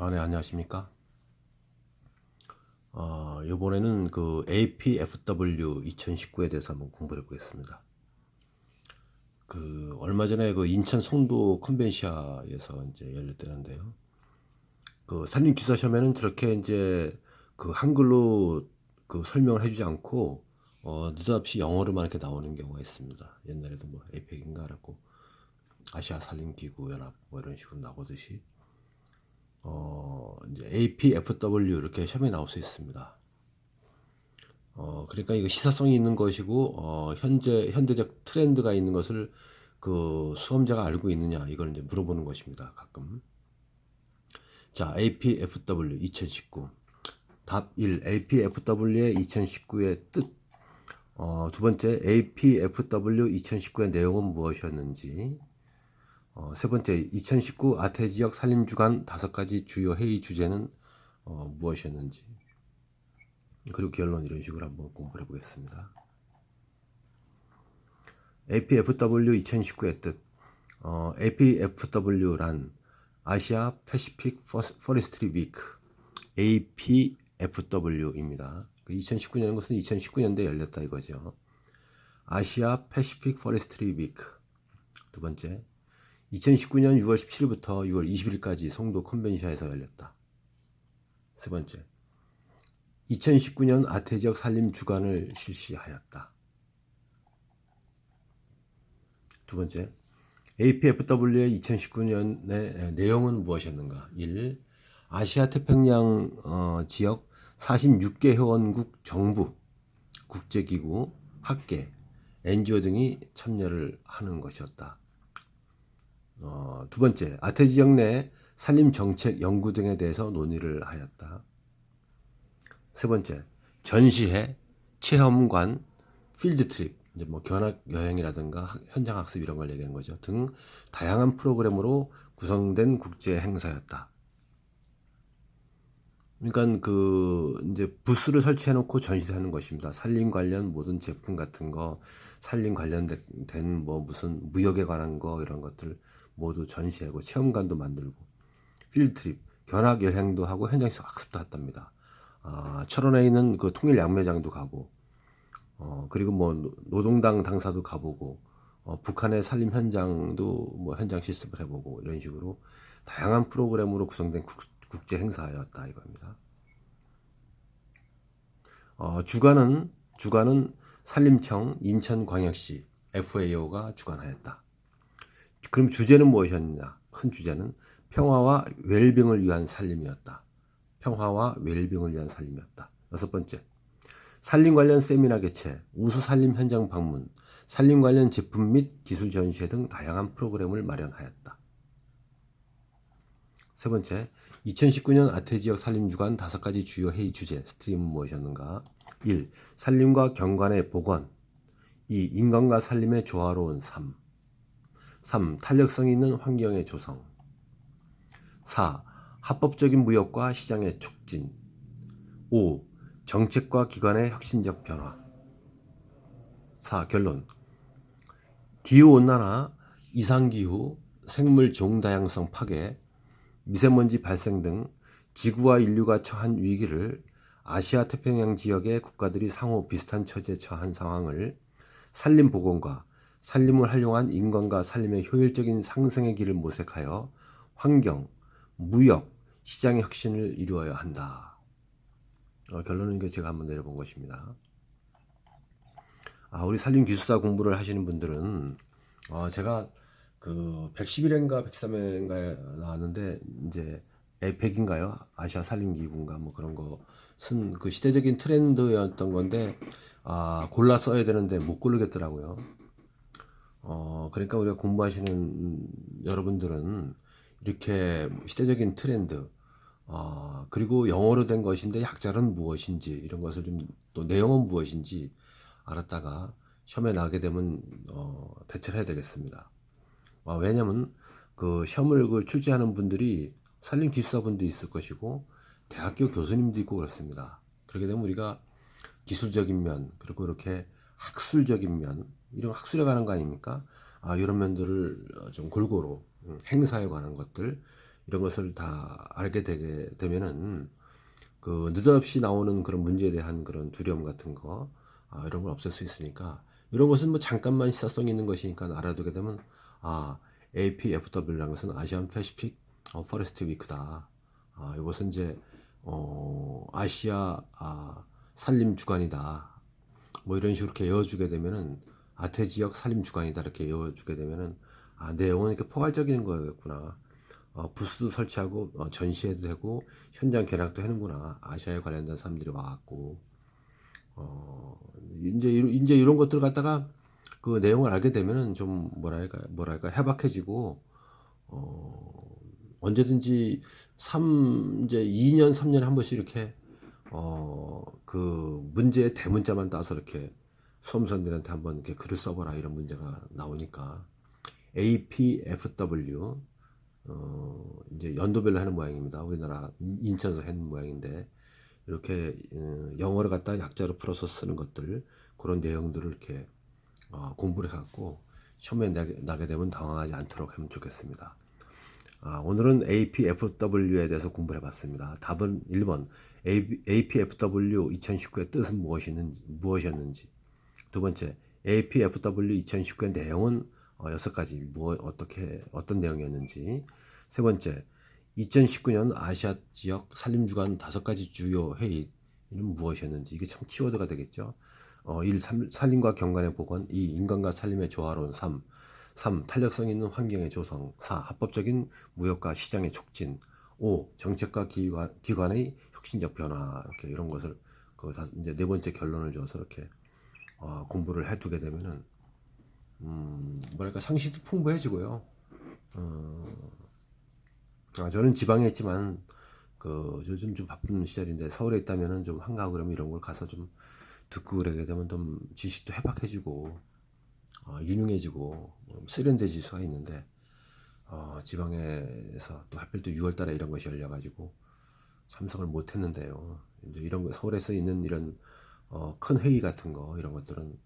아, 네, 안녕하십니까. 어, 이번에는 그 APFW 2019에 대해서 한번 공부를 해보겠습니다. 그, 얼마 전에 그 인천 송도 컨벤시아에서 이제 열렸다는데요. 그 산림주사 시험에는 저렇게 이제 그 한글로 그 설명을 해주지 않고, 어, 느닷없이 영어로만 이렇게 나오는 경우가 있습니다. 옛날에도 뭐 에이펙인가 라고 아시아 산림기구 연합 뭐 이런 식으로 나오듯이. 어, 이제 APFW 이렇게 시험에 나올 수 있습니다. 어, 그러니까 이거 시사성이 있는 것이고, 어, 현재, 현대적 트렌드가 있는 것을 그 수험자가 알고 있느냐, 이걸 이제 물어보는 것입니다. 가끔. 자, APFW 2019. 답 1. APFW의 2019의 뜻. 어, 두 번째, APFW 2019의 내용은 무엇이었는지. 어, 세 번째, 2019 아태 지역 산림 주간 다섯 가지 주요 회의 주제는 어, 무엇이었는지. 그리고 결론 이런 식으로 한번 공부를 해보겠습니다. APFW 2019의 뜻. 어, APFW란 아시아 패시픽 포레스트리 위크 APFW입니다. 2019년인 것은 2019년도에 열렸다 이거죠. 아시아 패시픽 포레스트리 위크. 두 번째, 2019년 6월 17일부터 6월 20일까지 송도 컨벤시아에서 열렸다. 세 번째, 2019년 아태 지역 산림 주간을 실시하였다. 두 번째, APFW의 2019년의 내용은 무엇이었는가? 1. 아시아 태평양 어, 지역 46개 회원국 정부, 국제기구, 학계, NGO 등이 참여를 하는 것이었다. 어, 두 번째, 아태 지역 내 산림 정책 연구 등에 대해서 논의를 하였다. 세 번째, 전시회, 체험관, 필드 트립, 이제 뭐 견학 여행이라든가 학- 현장 학습 이런 걸 얘기하는 거죠. 등 다양한 프로그램으로 구성된 국제 행사였다. 그러니까 그 이제 부스를 설치해 놓고 전시하는 것입니다. 산림 관련 모든 제품 같은 거, 산림 관련된 뭐 무슨 무역에 관한 거 이런 것들 모두 전시하고 체험관도 만들고 필드트립, 견학 여행도 하고 현장에서 학습도 했답니다. 아, 철원에 있는 그 통일 양매장도 가고 어, 그리고 뭐 노- 노동당 당사도 가보고 어, 북한의 산림 현장도 뭐 현장 실습을 해보고 이런 식으로 다양한 프로그램으로 구성된 국, 국제 행사였다 이겁니다. 어, 주관은 주관은 산림청 인천광역시 FAO가 주관하였다. 그럼 주제는 무엇이었느냐? 큰 주제는 평화와 웰빙을 위한 살림이었다. 평화와 웰빙을 위한 살림이었다. 여섯 번째, 산림 관련 세미나 개최, 우수 산림 현장 방문, 산림 관련 제품 및 기술 전시회 등 다양한 프로그램을 마련하였다. 세 번째, 2019년 아태 지역 산림 주간 다섯 가지 주요 회의 주제 스트림은 무엇이었는가? 1. 산림과 경관의 복원 2. 인간과 산림의 조화로운 삶 3. 탄력성 있는 환경의 조성 4. 합법적인 무역과 시장의 촉진 5. 정책과 기관의 혁신적 변화 4. 결론 기후온난화, 이상기후, 생물 종다양성 파괴, 미세먼지 발생 등 지구와 인류가 처한 위기를 아시아 태평양 지역의 국가들이 상호 비슷한 처지에 처한 상황을 산림 복원과 산림을 활용한 인간과 산림의 효율적인 상승의 길을 모색하여 환경, 무역, 시장의 혁신을 이루어야 한다. 어, 결론은 제가 한번 내려본 것입니다. 아, 우리 산림 기술사 공부를 하시는 분들은 어, 제가 그 111회인가 103회인가 나왔는데 이제 에펙인가요? 아시아 산림기구인가 뭐 그런 거 쓴 그 시대적인 트렌드였던 건데 아 골라 써야 되는데 못 고르겠더라고요. 어 그러니까 우리가 공부하시는 여러분들은 이렇게 시대적인 트렌드 어, 그리고 영어로 된 것인데 약자는 무엇인지 이런 것을 좀 또 내용은 무엇인지 알았다가 시험에 나게 되면 어, 대처를 해야 되겠습니다. 아, 왜냐면 그 시험을 그 출제하는 분들이 산림 기술사분도 있을 것이고 대학교 교수님도 있고 그렇습니다. 그렇게 되면 우리가 기술적인 면 그리고 이렇게 학술적인 면 이런 학술에 관한 거 아닙니까? 아 이런 면들을 어, 좀 골고루 음, 행사에 관한 것들 이런 것을 다 알게 되게 되면은 그 느닷없이 나오는 그런 문제에 대한 그런 두려움 같은 거 아, 이런 걸 없앨 수 있으니까 이런 것은 뭐 잠깐만 시사성 있는 것이니까 알아두게 되면 아 APFW라는 것은 아시안 패시픽 어, 포레스트 위크다. 아, 이것은 이제 어, 아시아 아, 산림 주간이다. 뭐 이런 식으로 이렇게 외워주게 되면은 아태 지역 산림 주간이다 이렇게 외워주게 되면은 아 내용은 이렇게 포괄적인 거였구나. 어, 부스도 설치하고 어, 전시회도 되고 현장 견학도 해는구나. 아시아에 관련된 사람들이 와갖고 어 이제 이제 이런 것들 갖다가 그 내용을 알게 되면은 좀 뭐랄까 뭐랄까 해박해지고 어 언제든지 삼 이제 2년 3년에 한 번씩 이렇게 어 그 문제의 대문자만 따서 이렇게 수험생들한테 한번 이렇게 글을 써보라 이런 문제가 나오니까 APFW 어 이제 연도별로 하는 모양입니다. 우리나라 인- 인천에서 하는 모양인데 이렇게 어, 영어를 갖다 약자로 풀어서 쓰는 것들 그런 내용들을 이렇게 어, 공부를 해갖고 시험에 나게, 나게 되면 당황하지 않도록 하면 좋겠습니다. 아, 오늘은 APFW에 대해서 공부를 해봤습니다. 답은 1번 APFW 2019의 뜻은 무엇이는지, 무엇이었는지 두 번째 APFW 2019의 내용은 어, 여섯 가지 무엇 어떻게 어떤 내용이었는지 세 번째 2019년 아시아 지역 산림 주간 다섯 가지 주요 회의는 무엇이었는지 이게 참 키워드가 되겠죠. 어, 1. 산림과 경관의 복원 2. 인간과 산림의 조화로운 삶 3. 탄력성 있는 환경의 조성 4. 합법적인 무역과 시장의 촉진 5. 정책과 기관, 기관의 혁신적 변화 이렇게 이런 것을 그 다- 이제 네 번째 결론을 줘서 이렇게 어, 공부를 해두게 되면은 음, 뭐랄까 상식도 풍부해지고요. 어, 아, 저는 지방에 있지만 그 요즘 좀 바쁜 시절인데 서울에 있다면은 좀 한가 그러면 이런 걸 가서 좀 듣고 그러게 되면 좀 지식도 해박해지고 어, 유능해지고 뭐 세련돼질 수가 있는데 어, 지방에서 또 하필 또 6월달에 이런 것이 열려가지고 참석을 못했는데요. 이제 이런 거 서울에서 있는 이런 어, 큰 회의 같은 거 이런 것들은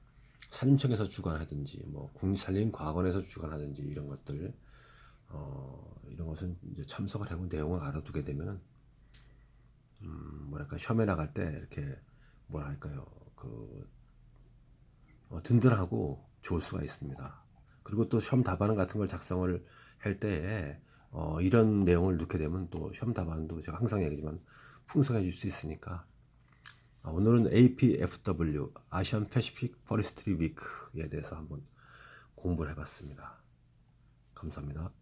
산림청에서 주관하든지 뭐 국립산림과학원에서 주관하든지 이런 것들 어, 이런 것은 이제 참석을 하고 내용을 알아두게 되면은 음, 뭐랄까 시험에 나갈 때 이렇게 뭐랄까요 그 어, 든든하고 좋을 수가 있습니다. 그리고 또 시험 답안 같은 걸 작성을 할 때에 어, 이런 내용을 넣게 되면 또 시험 답안도 제가 항상 얘기지만 풍성해질 수 있으니까 아, 오늘은 APFW 아시안 패시픽 포레스트리 위크에 대해서 한번 공부를 해봤습니다. 감사합니다.